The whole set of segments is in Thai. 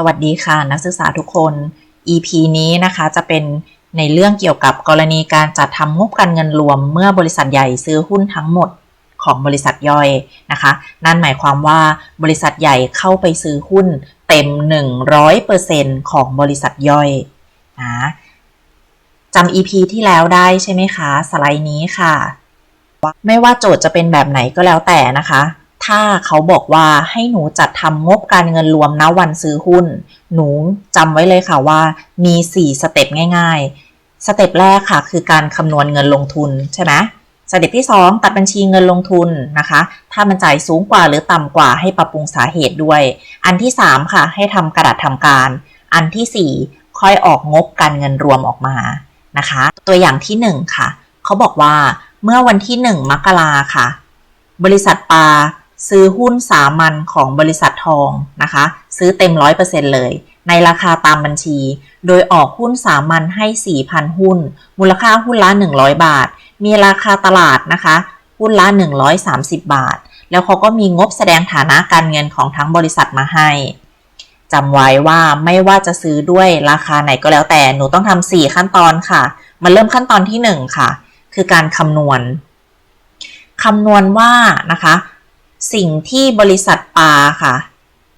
สวัสดีค่ะนักศึกษาทุกคน EP นี้นะคะจะเป็นในเรื่องเกี่ยวกับกรณีการจัดทำงบการเงินรวม เมื่อบริษัทใหญ่ซื้อหุ้นทั้งหมดของบริษัทย่อยนะคะ นั่นหมายความว่าบริษัทใหญ่เข้าไปซื้อหุ้นเต็ม 100%ของบริษัทย่อยนะจำ EP ที่แล้วได้ใช่ไหมคะ สไลด์นี้ค่ะ ไม่ว่าโจทย์จะเป็นแบบไหนก็แล้วแต่นะคะ ถ้าเขาบอกว่าให้หนูจัดทำงบการเงินรวมณวันซื้อหุ้น หนูจำไว้เลยค่ะว่ามี 4 สเต็ปง่ายๆ สเต็ปแรกค่ะ คือการคำนวณเงินลงทุนใช่ไหมสเต็ปที่ 2 ตัดบัญชีเงินลงทุนนะคะ ถ้ามันจ่ายสูงกว่าหรือต่ำกว่าให้ปรับปรุงสาเหตุด้วย อันที่ 3 ค่ะ ให้ทำกระดาษทำการ อันทีสี่4 ค่อยออกงบการเงินรวมออกมานะคะ ตัวอย่างที่ 1 ค่ะ เขาบอกว่าเมื่อวันที่ 1 มกราค่ะ บริษัทปา ซื้อหุ้นสามัญของบริษัททองนะคะ ซื้อเต็ม 100%เลย ในราคาตามบัญชี โดยออกหุ้นสามัญให้ 4,000 หุ้น มูลค่าหุ้นละ 100 บาท มีราคาตลาดนะคะ หุ้นละ 130 บาท แล้วเขาก็มีงบแสดงฐานะการเงินของทั้งบริษัทมาให้จำไว้ว่าไม่ว่าจะซื้อด้วยราคาไหนก็แล้วแต่หนูต้องทำ4ขั้นตอนค่ะ มาเริ่มขั้นตอนที่ 1 ค่ะ คือการคำนวณคำนวณว่านะคะ สิ่งที่บริษัทปาค่ะ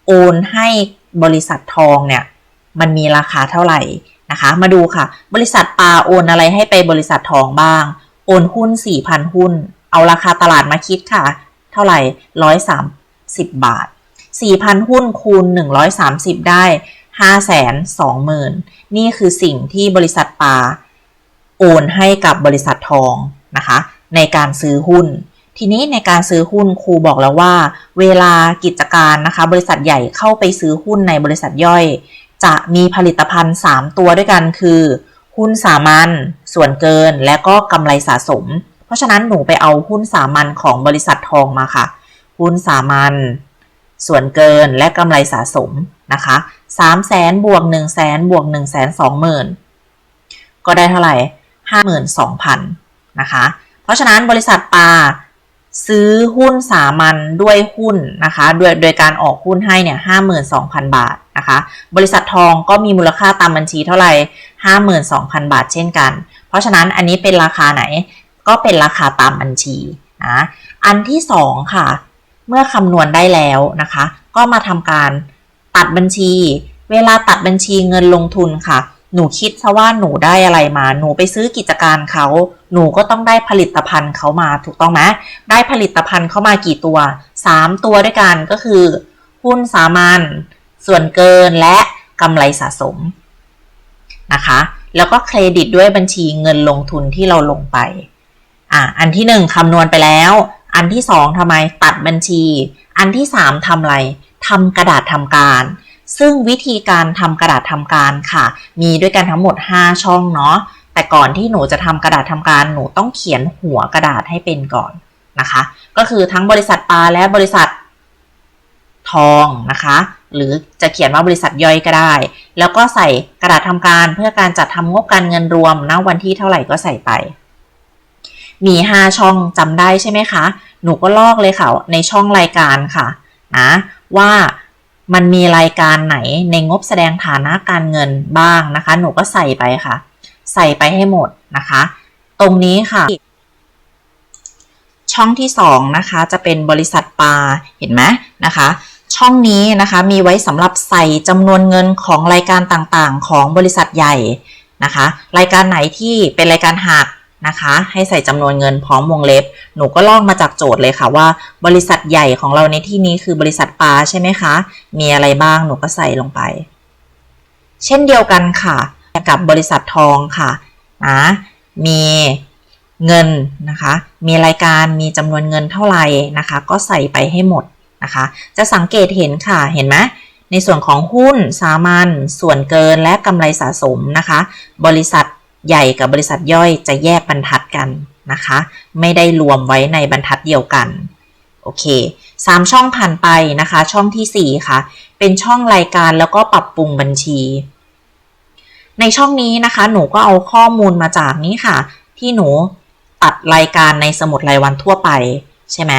โอนให้บริษัททองเนี่ย มันมีราคาเท่าไหร่นะคะ มาดูค่ะ บริษัทปาโอนอะไรให้ไปบริษัททองบ้าง โอนหุ้น 4,000 หุ้น เอาราคาตลาดมาคิดค่ะ เท่าไหร่ 130 บาท 4,000 หุ้นคูณ 130 ได้ 520,000 นี่คือสิ่งที่บริษัทปาโอนให้กับบริษัททองนะคะ ในการซื้อหุ้น ทีนี้ในการซื้อหุ้นครูบอกแล้วว่า เวลากิจการนะคะ บริษัทใหญ่เข้าไปซื้อหุ้นในบริษัทย่อย จะมีผลิตภัณฑ์ 3 ตัวด้วยกันคือ หุ้นสามัญส่วนเกินและก็กำไรสะสม เพราะฉะนั้นหนูไปเอาหุ้นสามัญของบริษัททองมาค่ะ หุ้นสามัญส่วนเกินและกำไรสะสมนะคะ3 0 0แสนบวก1 0 0 0 0แสนบวก1 2 0 0 0 0ก็ได้เท่าไหร่52,000นะคะ เพราะฉะนั้นบริษัทปา ซื้อหุ้นสามัญด้วยหุ้นนะคะโดยโดยการออกหุ้นให้เนี่ยห้าหมื่นสองพันบาทนะคะ บริษัททองก็มีมูลค่าตามบัญชีเท่าไหร่ห้าหมื่นสองพันบาทเช่นกัน เพราะฉะนั้นอันนี้เป็นราคาไหนก็เป็นราคาตามบัญชีนะอันที่สองค่ะ เมื่อคำนวณได้แล้วนะคะ ก็มาทำการตัดบัญชี เวลาตัดบัญชีเงินลงทุนค่ะ หนูคิดซะว่าหนูได้อะไรมา หนูไปซื้อกิจการเขา หนูก็ต้องได้ผลิตภัณฑ์เขามาถูกต้องไหมได้ผลิตภัณฑ์เขามากี่ตัว 3 ตัวด้วยกันก็คือ หุ้นสามัญส่วนเกินและกำไรสะสมนะคะ แล้วก็เครดิตด้วยบัญชีเงินลงทุนที่เราลงไป อ่าอันที่ 1คำนวณไปแล้ว อันที่ 2ทำไมตัดบัญชี อันที่ 3ทำอะไรทำกระดาษทำการ ซึ่งวิธีการทำกระดาษทำการค่ะ มีด้วยกันทั้งหมด 5 ช่องเนาะแต่ก่อนที่หนูจะทำกระดาษทำการหนูต้องเขียนหัวกระดาษให้เป็นก่อนนะคะ ก็คือทั้งบริษัทปลาและบริษัททองนะคะ หรือจะเขียนว่าบริษัทย่อยก็ได้ แล้วก็ใส่กระดาษทำการเพื่อการจัดทำงบการเงินรวมณวันที่เท่าไหร่ก็ใส่ไป มี 5 ช่องจำได้ใช่ไหมคะ หนูก็ลอกเลยค่ะในช่องรายการค่ะนะว่า มันมีรายการไหนในงบแสดงฐานะการเงินบ้างนะคะ หนูก็ใส่ไปค่ะ ใส่ไปให้หมดนะคะ ตรงนี้ค่ะ ช่องที่2นะคะจะเป็นบริษัทปลาเห็นไหมนะคะ ช่องนี้นะคะมีไว้สำหรับใส่จำนวนเงินของรายการต่างๆ ของบริษัทใหญ่นะคะ รายการไหนที่เป็นรายการหัก นะคะ ให้ใส่จำนวนเงินพร้อมวงเล็บ หนูก็ลอกมาจากโจทย์เลยค่ะว่า บริษัทใหญ่ของเราในที่นี้คือบริษัทปลาใช่ไหมคะ มีอะไรบ้างหนูก็ใส่ลงไป เช่นเดียวกันค่ะ กับบริษัททองค่ะนะมีเงินนะคะ มีรายการมีจำนวนเงินเท่าไหร่นะคะ ก็ใส่ไปให้หมดนะคะ จะสังเกตเห็นค่ะเห็นไหมในส่วนของหุ้นสามัญส่วนเกินและกำไรสะสมนะคะ บริษัท ใหญ่กับบริษัทย่อยจะแยกบรรทัดกันนะคะ ไม่ได้รวมไว้ในบรรทัดเดียวกัน โอเคสามช่องผ่านไปนะคะ ช่องที่สี่ค่ะ เป็นช่องรายการแล้วก็ปรับปรุงบัญชี ในช่องนี้นะคะ หนูก็เอาข้อมูลมาจากนี้ค่ะ ที่หนูตัดรายการในสมุดรายวันทั่วไปใช่ไหม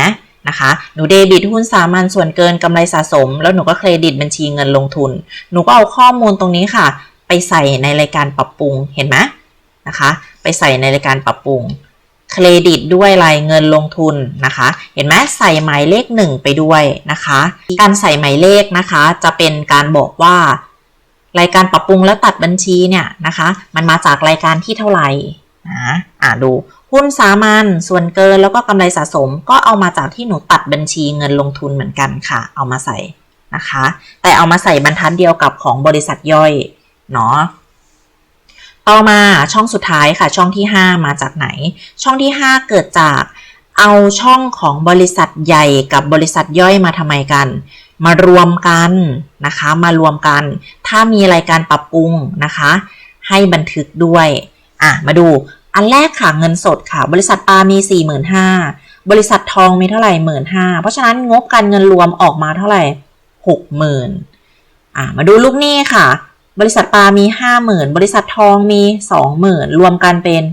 นะคะ หนูเดบิตหุ้นสามัญส่วนเกินกำไรสะสม แล้วหนูก็เครดิตบัญชีเงินลงทุน หนูก็เอาข้อมูลตรงนี้ค่ะ ไปใส่ในรายการปรับปรุงเห็นไหม นะคะ ไปใส่ในรายการปรับปรุง เครดิตด้วยรายเงินลงทุนนะคะ เห็นไหมใส่หมายเลขหนึ่งไปด้วยนะคะ การใส่หมายเลขนะคะ จะเป็นการบอกว่ารายการปรับปรุงแล้วตัดบัญชีเนี่ยนะคะ มันมาจากรายการที่เท่าไหร่นะอ่าดูหุ้นสามัญส่วนเกินแล้วก็กำไรสะสม ก็เอามาจากที่หนูตัดบัญชีเงินลงทุนเหมือนกันค่ะ เอามาใส่นะคะ แต่เอามาใส่บรรทัดเดียวกับของบริษัทย่อยเนาะ ต่อมาช่องสุดท้ายค่ะ ช่องที่ 5 มาจากไหน ช่องที่ 5 เกิดจากเอาช่องของบริษัทใหญ่กับบริษัทย่อยมาทำไมกัน มารวมกันนะคะ มารวมกัน ถ้ามีรายการปรับปรุงนะคะ ให้บันทึกด้วยอะมาดูอันแรกค่ะเงินสดค่ะ บริษัทปลามี 45,000บริษัททองมีเท่าไหร่15,000เพราะฉะนั้นงบการเงินรวมออกมาเท่าไหร่60,000อะมาดูลูกหนี้ค่ะ บริษัทปลามี50,000บริษัททองมี20,000รวมกันเป็น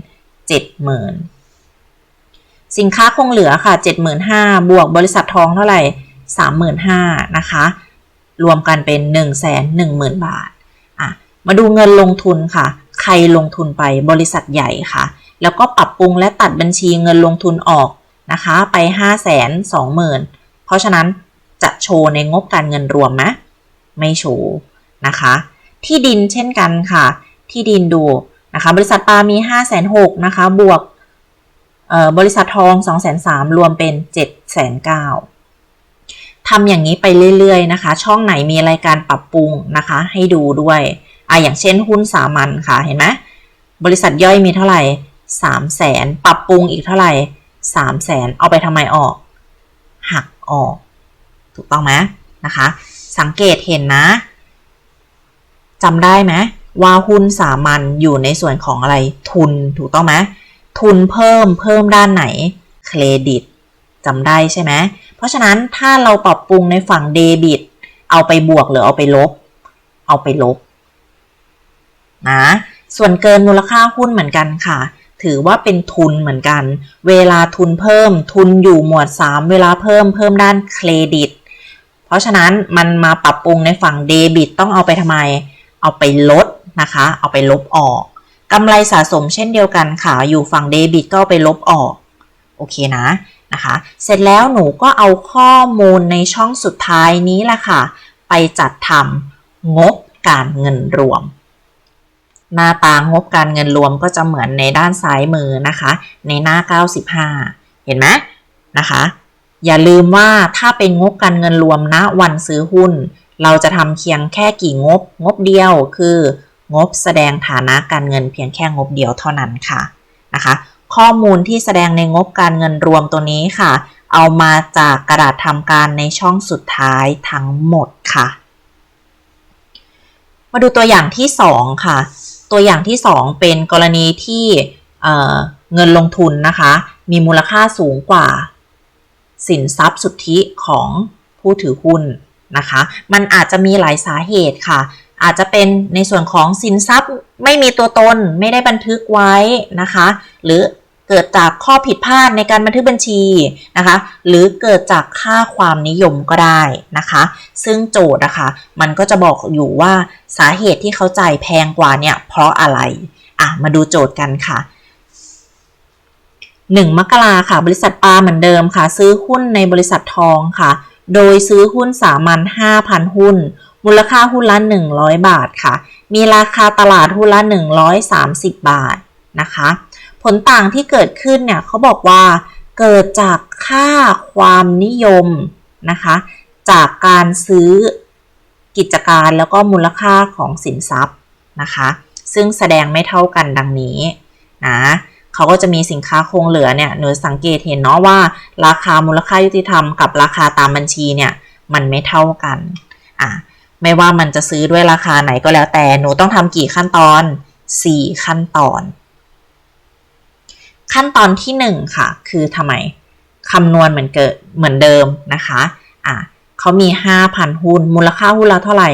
70,000สินค้าคงเหลือค่ะ75,000บวกบริษัททองเท่าไหร่35,000นห้านะคะ รวมกันเป็น110,000บาทอะมาดูเงินลงทุนค่ะ ใครลงทุนไปบริษัทใหญ่ค่ะ แล้วก็ปรับปรุงและตัดบัญชีเงินลงทุนออกนะคะไป520,000เพราะฉะนั้นจะโชว์ในงบการเงินรวมไหมไม่โชว์นะคะ ที่ดินเช่นกันค่ะ ที่ดินดูนะคะบริษัทปลามี 5 6 0 0 0นะคะบวกบริษัททอง 2 3 0 0 0รวมเป็น7 9 0 0ทำอย่างนี้ไปเรื่อยๆนะคะ ช่องไหนมีรายการปรับปรุงนะคะ ให้ดูด้วยอะอย่างเช่นหุ้นสามัญค่ะเห็นไหมบริษัทย่อยมีเท่าไหร่สามแสนปรับปรุงอีกเท่าไหร่สามแสนเอาไปทำไมออก หักออก ถูกต้องไหมนะคะ สังเกตเห็นนะ จำได้ไหมว่าหุ้นสามัญอยู่ในส่วนของอะไรทุนถูกต้องไหมทุนเพิ่มเพิ่มด้านไหนเครดิตจำได้ใช่ไหมเพราะฉะนั้นถ้าเราปรับปรุงในฝั่งเดบิต เอาไปบวกหรือเอาไปลบ เอาไปลบนะส่วนเกินมูลค่าหุ้นเหมือนกันค่ะ ถือว่าเป็นทุนเหมือนกัน เวลาทุนเพิ่ม ทุนอยู่หมวด 3 เวลาเพิ่มเพิ่มด้านเครดิต เพราะฉะนั้นมันมาปรับปรุงในฝั่งเดบิต ต้องเอาไปทำไม เอาไปลดนะคะ เอาไปลบออกกำไรสะสมเช่นเดียวกันค่ะ อยู่ฝั่งเดบิตก็ไปลบออก โอเคนะนะคะ เสร็จแล้วหนูก็เอาข้อมูลในช่องสุดท้ายนี้แหละค่ะ ไปจัดทำงบการเงินรวม หน้าตางบการเงินรวมก็จะเหมือนในด้านซ้ายมือนะคะ ในหน้า 95 เห็นไหมนะคะ อย่าลืมว่าถ้าเป็นงบการเงินรวมณวันซื้อหุ้น เราจะทำเพียงแค่กี่งบ งบเดียวคืองบแสดงฐานะการเงินเพียงแค่งบเดียวเท่านั้นค่ะนะคะ ข้อมูลที่แสดงในงบการเงินรวมตัวนี้ค่ะ เอามาจากกระดาษทำการในช่องสุดท้ายทั้งหมดค่ะ มาดูตัวอย่างที่ 2 ค่ะ ตัวอย่างที่ 2 เป็นกรณีที่เงินลงทุนนะคะ มีมูลค่าสูงกว่า สินทรัพย์สุทธิของผู้ถือหุ้น นะคะ มันอาจจะมีหลายสาเหตุค่ะ อาจจะเป็นในส่วนของสินทรัพย์ไม่มีตัวตนไม่ได้บันทึกไว้นะคะ หรือเกิดจากข้อผิดพลาดในการบันทึกบัญชีนะคะ หรือเกิดจากค่าความนิยมก็ได้นะคะ ซึ่งโจทย์นะคะมันก็จะบอกอยู่ว่าสาเหตุที่เขาจ่ายแพงกว่าเนี่ยเพราะอะไรอะมาดูโจทย์กันค่ะ1มกราค่ะ บริษัทปาเหมือนเดิมค่ะ ซื้อหุ้นในบริษัททองค่ะ โดยซื้อหุ้นสามัญ5,000 หุ้น มูลค่าหุ้นละ 100 บาทค่ะ มีราคาตลาดหุ้นละ 130 บาทนะคะ ผลต่างที่เกิดขึ้นเนี่ยเขาบอกว่าเกิดจากค่าความนิยมนะคะ จากการซื้อกิจการแล้วก็มูลค่าของสินทรัพย์นะคะ ซึ่งแสดงไม่เท่ากันดังนี้นะ เขาก็จะมีสินค้าคงเหลือเนี่ยหนูสังเกตเห็นเนาะว่า ราคามูลค่ายุติธรรมกับราคาตามบัญชีเนี่ยมันไม่เท่ากันอะไม่ว่ามันจะซื้อด้วยราคาไหนก็แล้วแต่หนูต้องทำกี่ขั้นตอน 4 ขั้นตอน ขั้นตอนที่ 1 ค่ะ คือทำไมคำนวณเหมือนเกิดเหมือนเดิมนะคะอะเขามี 5,000 หุ้น มูลค่าหุ้นละเท่าไหร่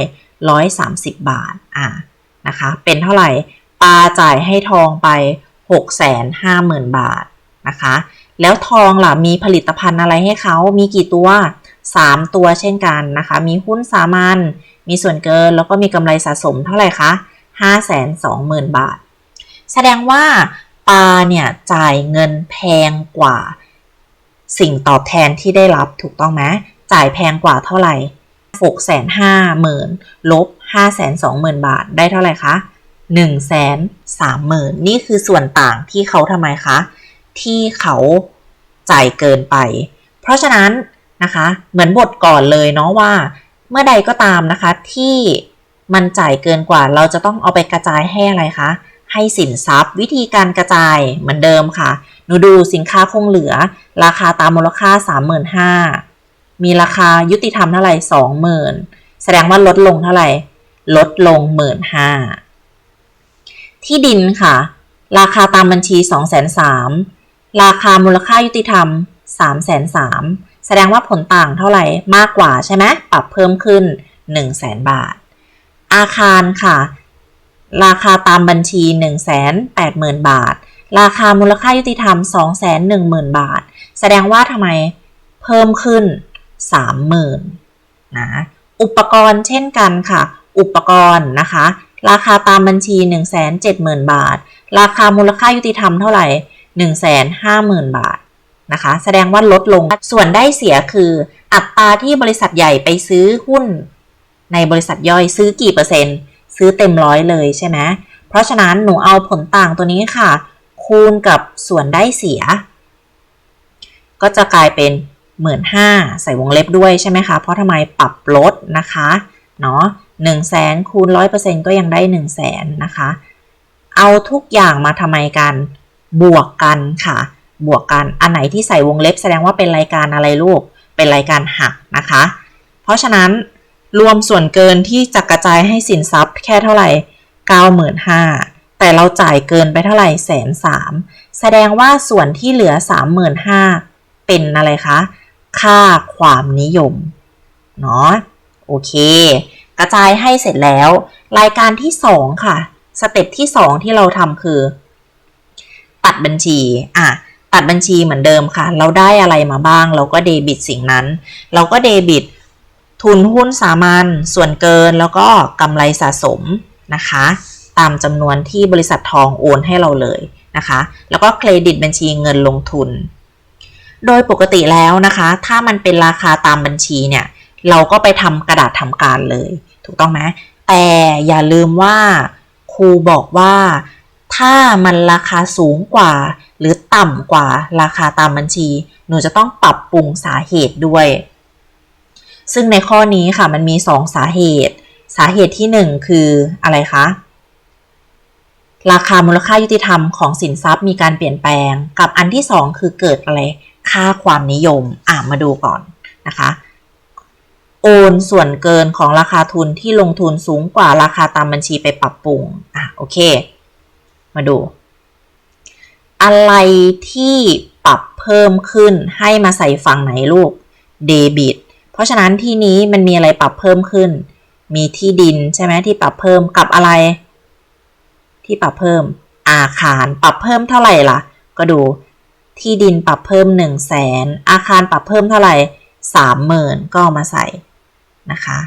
130 บาทอะนะคะ เป็นเท่าไหร่ ปาจ่ายให้ทองไป 650,000 บาทนะคะ แล้วทองล่ะมีผลิตภัณฑ์อะไรให้เขามีกี่ตัว 3 ตัวเช่นกันนะคะ มีหุ้นสามัญมีส่วนเกินแล้วก็มีกำไรสะสมเท่าไหร่คะ520,000 บาท แสดงว่าปาเนี่ยจ่ายเงินแพงกว่า สิ่งตอบแทนที่ได้รับถูกต้องไหมจ่ายแพงกว่าเท่าไหร่6 5 0 0 0 0ลบ520,000 บาทได้เท่าไหร่คะ 1 3 0 0 0 0 นี่คือส่วนต่างที่เขาทำไมคะ ที่เขาจ่ายเกินไป เพราะฉะนั้นนะคะ เหมือนบทก่อนเลยเนาะว่า เมื่อใดก็ตามนะคะที่มันจ่ายเกินกว่า เราจะต้องเอาไปกระจายให้อะไรคะ ให้สินทรัพย์ วิธีการกระจายเหมือนเดิมค่ะ หนูดูสินค้าคงเหลือ ราคาตามมูลค่า 35,000 มีราคายุติธรรมเท่าไหร่ 20,000 แสดงว่าลดลงเท่าไหร่ ลดลง 15,000 ที่ดินค่ะ ราคาตามบัญชี 2,300,000ราคามูลค่ายุติธรรม 3,300,000แสดงว่าผลต่างเท่าไหร่มากกว่าใช่ไหมปรับเพิ่มขึ้น 100,000บาท อาคารค่ะ ราคาตามบัญชี 180,000 บาท ราคามูลค่ายุติธรรม 210,000 บาท แสดงว่าทำไมเพิ่มขึ้น 30,000นะอุปกรณ์เช่นกันค่ะ อุปกรณ์นะคะ ราคาตามบัญชี 170,000 บาท ราคามูลค่ายุติธรรมเท่าไหร่ 150,000 บาทนะคะ แสดงว่าลดลง ส่วนได้เสียคือ อัตราที่บริษัทใหญ่ไปซื้อหุ้น ในบริษัทย่อยซื้อกี่เปอร์เซ็นต์ ซื้อเต็มร้อยเลยใช่ไหม เพราะฉะนั้นหนูเอาผลต่างตัวนี้ค่ะ คูณกับส่วนได้เสีย ก็จะกลายเป็นหมื่นห้าใส่วงเล็บด้วยใช่ไหมคะ เพราะทำไมปรับลดนะคะ เนาะ หนึ่งแสนคูณร้อยเปอร์เซ็นก็ยังได้หนึ่งแสนนะคะ เอาทุกอย่างมาทำไมกัน บวกกันค่ะ บวกกัน อันไหนที่ใส่วงเล็บแสดงว่าเป็นรายการอะไรลูก เป็นรายการหักนะคะ เพราะฉะนั้นรวมส่วนเกินที่จะกระจายให้สินทรัพย์แค่เท่าไหร่ 95,000แต่เราจ่ายเกินไปเท่าไหร่แสนสามแสดงว่าส่วนที่เหลือ 35,000เป็นอะไรคะ ค่าความนิยม เนาะ โอเค กระจายให้เสร็จแล้ว รายการที่ 2 ค่ะ สเต็ปที่ 2 ที่เราทำคือ ตัดบัญชี อะ ตัดบัญชีเหมือนเดิมค่ะ เราได้อะไรมาบ้าง เราก็เดบิตสิ่งนั้น เราก็เดบิต ทุนหุ้นสามัญ ส่วนเกิน แล้วก็กำไรสะสมนะคะ ตามจำนวนที่บริษัททองโอนให้เราเลยนะคะ แล้วก็เครดิตบัญชีเงินลงทุน โดยปกติแล้วนะคะ ถ้ามันเป็นราคาตามบัญชีเนี่ย เราก็ไปทำกระดาษทำการเลย ถูกต้องไหมแต่อย่าลืมว่าครูบอกว่าถ้ามันราคาสูงกว่า หรือต่ำกว่าราคาตามบัญชี หนูจะต้องปรับปรุงสาเหตุด้วย ซึ่งในข้อนี้ค่ะมันมี 2 สาเหตุ สาเหตุที่ 1 คืออะไรคะราคามูลค่ายุติธรรมของสินทรัพย์มีการเปลี่ยนแปลง กับอันที่ 2 คือเกิดอะไรค่าความนิยมอ่ามาดูก่อนนะคะ โอนส่วนเกินของราคาทุนที่ลงทุนสูงกว่าราคาตามบัญชีไปปรับปรุง อะ โอเค มาดู อะไรที่ปรับเพิ่มขึ้นให้มาใส่ฝั่งไหนลูก เดบิต เพราะฉะนั้นที่นี้มันมีอะไรปรับเพิ่มขึ้น มีที่ดินใช่ไหมที่ปรับเพิ่มกับอะไร ที่ปรับเพิ่ม อาคารปรับเพิ่มเท่าไหร่ล่ะ ก็ดู ที่ดินปรับเพิ่ม 1 0 0 0 0แสนอาคารปรับเพิ่มเท่าไหร่สามหมื่นก็มาใส่ นะคะ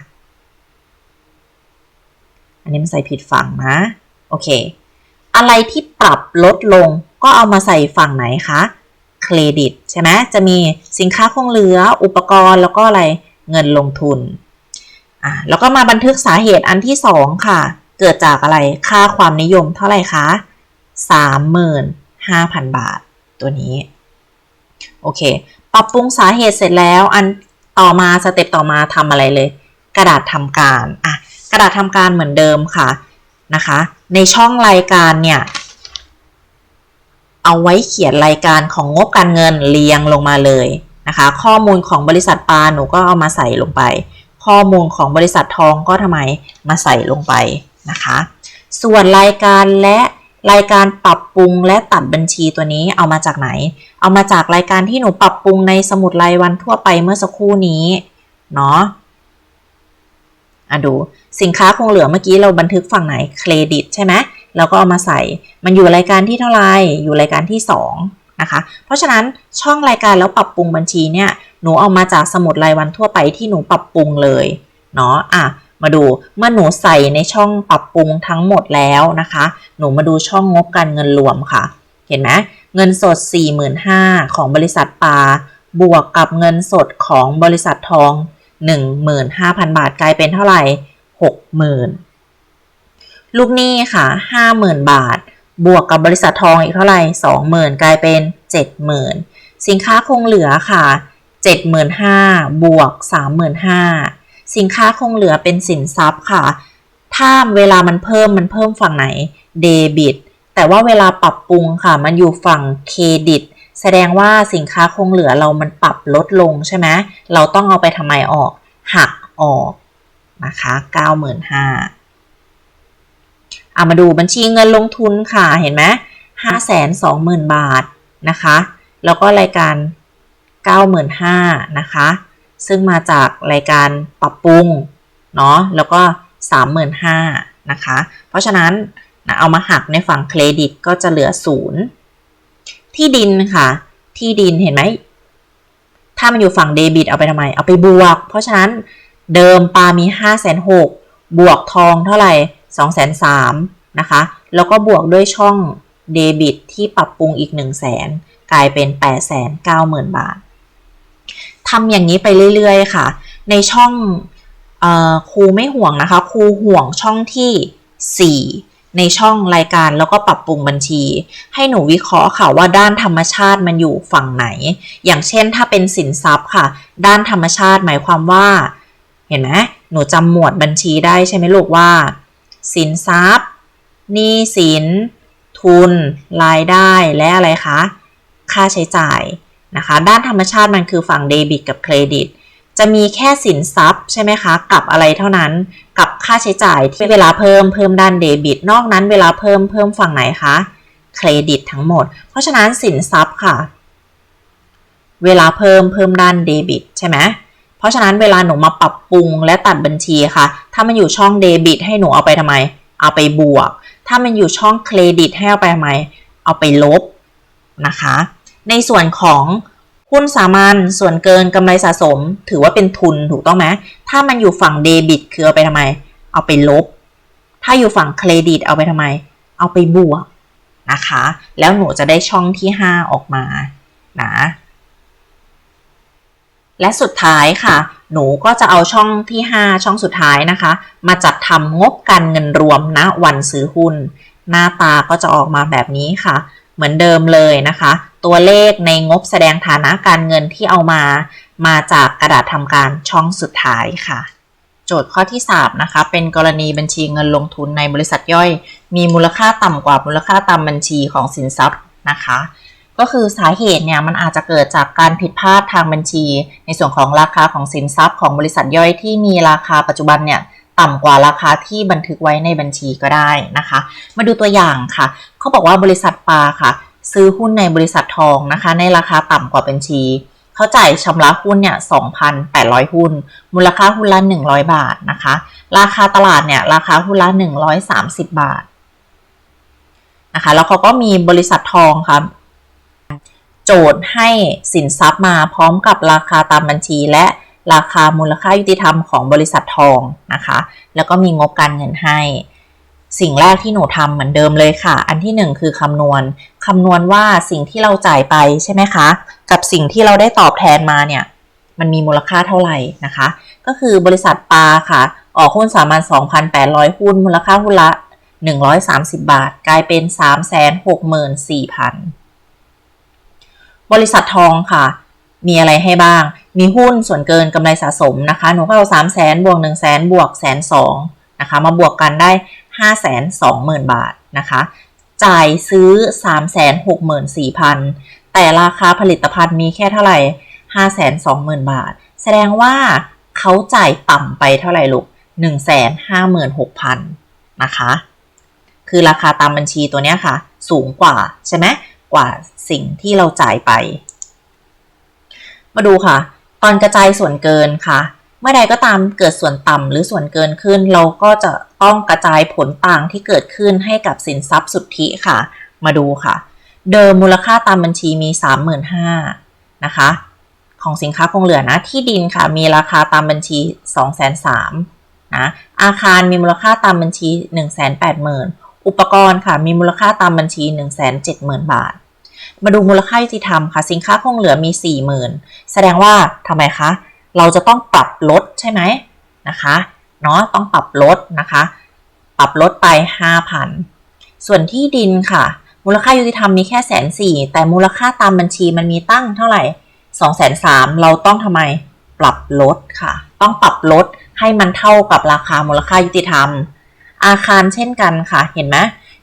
อันนี้มันใส่ผิดฝั่งนะ โอเค อะไรที่ปรับลดลงก็เอามาใส่ฝั่งไหนคะ เครดิตใช่ไหมจะมีสินค้าคงเหลือ อุปกรณ์แล้วก็อะไร เงินลงทุน อ่าแล้วก็มาบันทึกสาเหตุอันที่สองค่ะ เกิดจากอะไร ค่าความนิยมเท่าไหร่คะ35,000 บาท ตัวนี้ โอเค ปรับปรุงสาเหตุเสร็จแล้ว อัน ต่อมาสเต็ปต่อมาทำอะไรเลย กระดาษทำการอะกระดาษทำการเหมือนเดิมค่ะนะคะ ในช่องรายการเนี่ยเอาไว้เขียนรายการของงบการเงินเรียงลงมาเลยนะคะ ข้อมูลของบริษัทปลาหนูก็เอามาใส่ลงไป ข้อมูลของบริษัททองก็ทำไมมาใส่ลงไปนะคะ ส่วนรายการและ รายการปรับปรุงและตัดบัญชีตัวนี้เอามาจากไหน เอามาจากรายการที่หนูปรับปรุงในสมุดรายวันทั่วไปเมื่อสักครู่นี้เนาะอะดูสินค้าคงเหลือเมื่อกี้เราบันทึกฝั่งไหนเครดิตใช่ไหมแล้วก็เอามาใส่ มันอยู่รายการที่เท่าไหร่อยู่รายการที่นะคะ เพราะฉะนั้นช่องรายการแล้วปรับปรุงบัญชีเนี่ยหนูเอามาจากสมุดรายวันทั่วไปที่หนูปรับปรุงเลยเนาะอะ มาดูเมื่อหนูใส่ในช่องปรับปรุงทั้งหมดแล้วนะคะ หนูมาดูช่องงบการเงินรวมค่ะ เห็นไหมเงินสด 45,000ของบริษัทปาบวกกับเงินสดของบริษัททอง 15,000 บาทกลายเป็นเท่าไหร่ 60,000 ลูกหนี้ค่ะ 50,000 บาท บวกกับบริษัททองอีกเท่าไหร่ 20,000 กลายเป็น 70,000 สินค้าคงเหลือค่ะ 75,000 บวก 35,000 สินค้าคงเหลือเป็นสินทรัพย์ค่ะ ถ้าเวลามันเพิ่มมันเพิ่มฝั่งไหนเดบิตแต่ว่าเวลาปรับปรุงค่ะ มันอยู่ฝั่งเครดิตแสดงว่าสินค้าคงเหลือเรามันปรับลดลงใช่ไหมเราต้องเอาไปทำไมออก หักออกนะคะ95,000อะมาดูบัญชีเงินลงทุนค่ะเห็นไหม520,000บาทนะคะ แล้วก็รายการ95,000นะคะ ซึ่งมาจากรายการปรับปรุงเนาะแล้วก็ 35,000นะคะ เพราะฉะนั้นนะเอามาหักในฝั่งเครดิตก็จะเหลือ 0 ที่ดินค่ะ ที่ดินเห็นไหม ถ้ามันอยู่ฝั่งเดบิตเอาไปทำไม เอาไปบวก เพราะฉะนั้นเดิมปามี 5 6 0 0 0บวกทองเท่าไหร่ 2 3 0 0 0นะคะ แล้วก็บวกด้วยช่องเดบิตที่ปรับปรุงอีก 1 0 0 0 0แสนกลายเป็น 8 9 0 0 0 0 บาท ทำอย่างนี้ไปเรื่อยๆค่ะ ในช่องอครูไม่ห่วงนะคะครูห่วงช่องที่ 4 ในช่องรายการแล้วก็ปรับปรุงบัญชี ให้หนูวิเคราะห์ค่ะว่าด้านธรรมชาติมันอยู่ฝั่งไหน อย่างเช่นถ้าเป็นสินทรัพย์ค่ะ ด้านธรรมชาติหมายความว่า เห็นไหมหนูจำหมวดบัญชีได้ใช่ไหมลูกว่า สินทรัพย์หนี้สิน ทุน รายได้และอะไรคะค่าใช้จ่าย นะคะ ด้านธรรมชาติมันคือฝั่งเดบิตกับเครดิต จะมีแค่สินทรัพย์ใช่ไหมคะ กับอะไรเท่านั้น กับค่าใช้จ่ายที่เวลาเพิ่มเพิ่มด้านเดบิต นอกนั้นเวลาเพิ่มเพิ่มฝั่งไหนคะ เครดิตทั้งหมด เพราะฉะนั้นสินทรัพย์ค่ะ เวลาเพิ่มเพิ่มด้านเดบิตใช่ไหมเพราะฉะนั้นเวลาหนูมาปรับปรุงและตัดบัญชีค่ะ ถ้ามันอยู่ช่องเดบิตให้หนูเอาไปทำไม เอาไปบวก ถ้ามันอยู่ช่องเครดิตให้เอาไปทำไม เอาไปลบนะคะ ในส่วนของหุ้นสามัญส่วนเกินกำไรสะสม ถือว่าเป็นทุนถูกต้องไหมถ้ามันอยู่ฝั่งเดบิตคือเอาไปทำไม เอาไปลบ ถ้าอยู่ฝั่งเครดิตเอาไปทำไม เอาไปบวกนะคะ แล้วหนูจะได้ช่องที่ 5 ออกมานะและสุดท้ายค่ะ หนูก็จะเอาช่องที่ 5 ช่องสุดท้ายนะคะ มาจัดทำงบการเงินรวมณนะวันซื้อหุ้น หน้าตาก็จะออกมาแบบนี้ค่ะ เหมือนเดิมเลยนะคะ ตัวเลขในงบแสดงฐานะการเงินที่เอามา มาจากกระดาษทำการช่องสุดท้ายค่ะ โจทย์ข้อที่ 3 นะคะ เป็นกรณีบัญชีเงินลงทุนในบริษัทย่อย มีมูลค่าต่ำกว่ามูลค่าตามบัญชีของสินทรัพย์นะคะก็คือสาเหตุเนี่ยมันอาจจะเกิดจากการผิดพลาดทางบัญชี ในส่วนของราคาของสินทรัพย์ของบริษัทย่อยที่มีราคาปัจจุบันเนี่ย ต่ำกว่าราคาที่บันทึกไว้ในบัญชีก็ได้นะคะ มาดูตัวอย่างค่ะ เขาบอกว่าบริษัทปาค่ะ ซื้อหุ้นในบริษัททองนะคะ ในราคาต่ำกว่าบัญชี เขาจ่ายชำระหุ้นเนี่ย 2,800 หุ้น มูลค่าหุ้นละ 100 บาทนะคะ ราคาตลาดเนี่ย ราคาหุ้นละ 130 บาทนะคะ แล้วเขาก็มีบริษัททองค่ะโจทย์ให้สินทรัพย์มาพร้อมกับราคาตามบัญชีและ ราคามูลค่ายุติธรรมของบริษัททองนะคะ แล้วก็มีงบการเงินให้ สิ่งแรกที่หนูทำเหมือนเดิมเลยค่ะ อันที่หนึ่งคือคำนวณคำนวณว่าสิ่งที่เราจ่ายไปใช่ไหมคะ กับสิ่งที่เราได้ตอบแทนมาเนี่ย มันมีมูลค่าเท่าไหร่นะคะ ก็คือบริษัทปาค่ะ ออกหุ้นสามัญ2,800 หุ้น มูลค่าหุ้นละ 130 บาท กลายเป็น 364,000บริษัททองค่ะ มีอะไรให้บ้าง มีหุ้นส่วนเกินกำไรสะสมนะคะ หนูก็เอาสามแสนบวกหนึ่งแสนบวกแสนสองนะคะ มาบวกกันได้ห้าแสนสองหมื่นบาทนะคะ จ่ายซื้อสามแสนหกหมื่นสี่พันแต่ราคาผลิตภัณฑ์มีแค่เท่าไหร่ห้าแสนสองหมื่นบาท แสดงว่าเขาจ่ายต่ำไปเท่าไหร่ลูกหนึ่งแสนห้าหมื่นหกพันนะคะ คือราคาตามบัญชีตัวนี้ค่ะ สูงกว่าใช่ไหมกว่าสิ่งที่เราจ่ายไป มาดูค่ะ ตอนกระจายส่วนเกินค่ะ เมื่อใดก็ตามเกิดส่วนต่ำหรือส่วนเกินขึ้น เราก็จะต้องกระจายผลต่างที่เกิดขึ้นให้กับสินทรัพย์สุทธิค่ะ มาดูค่ะ เดิมมูลค่าตามบัญชีมี 35,000นะคะ ของสินค้าคงเหลือนะที่ดินค่ะ มีราคาตามบัญชี2,300,000นะอาคารมีมูลค่าตามบัญชี 180,000 อุปกรณ์ค่ะมีมูลค่าตามบัญชี 170,000 บาท มาดูมูลค่ายุติธรรมค่ะ สินค้าคงเหลือมี 40,000 แสดงว่าทำไมคะ เราจะต้องปรับลดใช่ไหมนะคะเนาะต้องปรับลดนะคะ ปรับลดไป 5,000 ส่วนที่ดินค่ะ มูลค่ายุติธรรมมีแค่แสนสี่แต่มูลค่าตามบัญชีมันมีตั้งเท่าไหร่สองแสนสามเราต้องทำไมปรับลดค่ะ ต้องปรับลดให้มันเท่ากับราคามูลค่ายุติธรรม อาคารเช่นกันค่ะเห็นไหม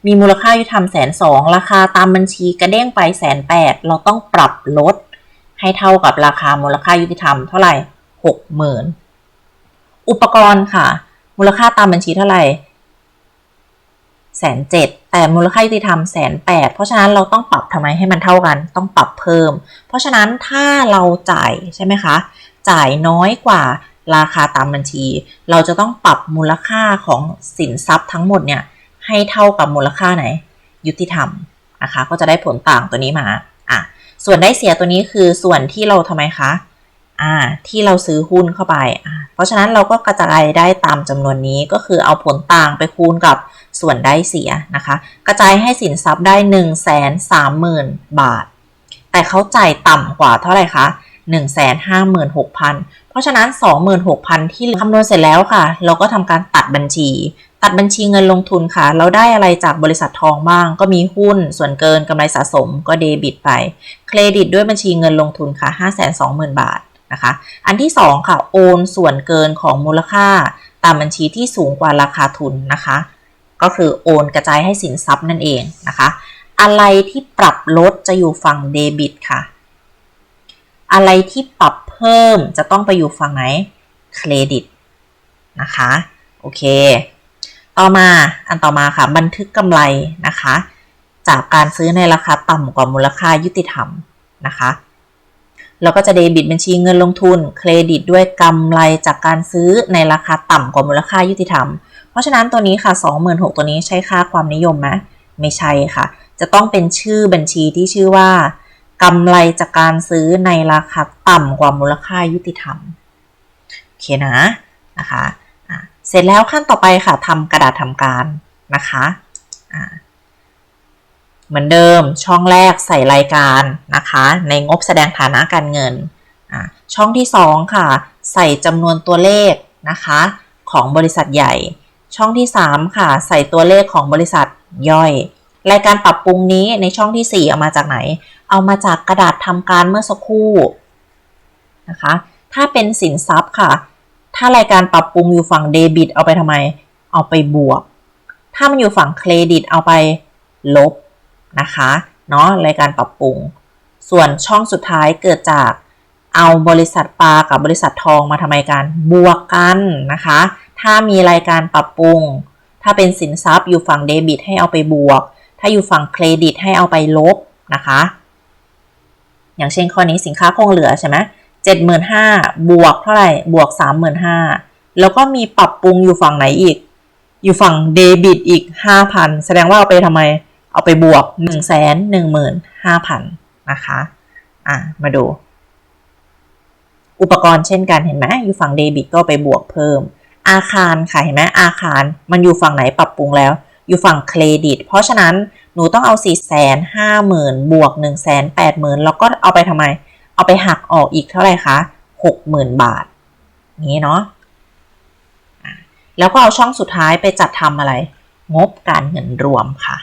มีมูลค่ายุติธรรมแสนสองราคาตามบัญชีกระเด้งไปแสนแปดเราต้องปรับลด ให้เท่ากับราคามูลค่ายุติธรรมเท่าไหร่หกหมื่นอุปกรณ์ค่ะ มูลค่าตามบัญชีเท่าไหร่แสนเจ็ดแต่มูลค่ายุติธรรมแสนแปดเพราะฉะนั้นเราต้องปรับทำไมให้มันเท่ากัน ต้องปรับเพิ่ม เพราะฉะนั้นถ้าเราจ่ายใช่ไหมคะ จ่ายน้อยกว่าราคาตามบัญชี เราจะต้องปรับมูลค่าของสินทรัพย์ทั้งหมดเนี่ย ให้เท่ากับมูลค่าไหน ยุติธรรมนะคะ ก็จะได้ผลต่างตัวนี้มาอะส่วนได้เสียตัวนี้คือส่วนที่เราทำไมคะอ่าที่เราซื้อหุ้นเข้าไปอ่าเพราะฉะนั้นเราก็กระจายได้ตามจำนวนนี้ก็คือเอาผลต่างไปคูณกับส่วนได้เสียนะคะ กระจายให้สินทรัพย์ได้1 3 0 0 0 0บาท แต่เขาจ่ายต่ำกว่าเท่าไหร่คะ156,000 เพราะฉะนั้น 26,000 ที่คำนวณเสร็จแล้วค่ะ เราก็ทำการตัดบัญชีตัดบัญชีเงินลงทุนค่ะ เราได้อะไรจากบริษัททองบ้าง ก็มีหุ้นส่วนเกินกำไรสะสมก็เดบิตไป เครดิตด้วยบัญชีเงินลงทุนค่ะ 520,000 บาทนะคะ อันที่ 2 ค่ะ โอนส่วนเกินของมูลค่า ตามบัญชีที่สูงกว่าราคาทุนนะคะ ก็คือโอนกระจายให้สินทรัพย์นั่นเองนะคะ อะไรที่ปรับลดจะอยู่ฝั่งเดบิตค่ะ อะไรที่ปรับเพิ่มจะต้องไปอยู่ฝั่งไหน เครดิตนะคะ โอเค ต่อมาอันต่อมาค่ะบันทึกกำไรนะคะ จากการซื้อในราคาต่ำกว่ามูลค่ายุติธรรมนะคะเราก็จะเดบิตบัญชีเงินลงทุน เครดิตด้วยกำไรจากการซื้อในราคาต่ำกว่ามูลค่ายุติธรรม เพราะฉะนั้นตัวนี้ค่ะ 26,000 ตัวนี้ใช้ค่าความนิยมไหมไม่ใช่ค่ะ จะต้องเป็นชื่อบัญชีที่ชื่อว่ากำไรจากการซื้อในราคาต่ำกว่ามูลค่ายุติธรรม โอเคนะนะคะ เสร็จแล้วขั้นต่อไปค่ะทำกระดาษทำการนะคะะเหมือนเดิมช่องแรกใส่รายการนะคะ ในงบแสดงฐานะการเงิน ช่องที่ 2 ค่ะ ใส่จำนวนตัวเลขนะคะ ของบริษัทใหญ่ ช่องที่ 3 ค่ะ ใส่ตัวเลขของบริษัทย่อย รายการปรับปรุงนี้ในช่องที่ 4 เอามาจากไหน เอามาจากกระดาษทำการเมื่อสักครู่นะคะ ถ้าเป็นสินทรัพย์ค่ะ ถ้ารายการปรับปรุงอยู่ฝั่งเดบิตเอาไปทำไม เอาไปบวก ถ้ามันอยู่ฝั่งเครดิตเอาไปลบนะคะเนาะรายการปรับปรุง ส่วนช่องสุดท้ายเกิดจากเอาบริษัทปลากับบริษัททองมาทำไมกันบวกกันนะคะ ถ้ามีรายการปรับปรุง ถ้าเป็นสินทรัพย์อยู่ฝั่งเดบิตให้เอาไปบวก ถ้าอยู่ฝั่งเครดิตให้เอาไปลบนะคะ อย่างเช่นข้อนี้สินค้าคงเหลือใช่ไหม เจ็ดหมื่นห้าบวกเท่าไหร่บวกสามหมื่นห้าแล้วก็มีปรับปรุงอยู่ฝั่งไหนอีก อยู่ฝั่งเดบิตอีกห้าพันแสดงว่าเอาไปทำไม เอาไปบวก 1 1 5 0 0 0 นะคะ อะ มาดู อุปกรณ์เช่นกันเห็นไหมอยู่ฝั่งเดบิตก็ไปบวกเพิ่ม อาคารค่ะเห็นไหมอาคารมันอยู่ฝั่งไหนปรับปรุงแล้ว อยู่ฝั่งเครดิต เพราะฉะนั้นหนูต้องเอา 4 5 0 0 0 0 บวก 1 8 0 0 0 0 แล้วก็เอาไปทำไม เอาไปหักออกอีกเท่าไหร่คะหกหมื่นบาท นี้เนาะแล้วก็เอาช่องสุดท้ายไปจัดทำอะไร งบการเงินรวมค่ะ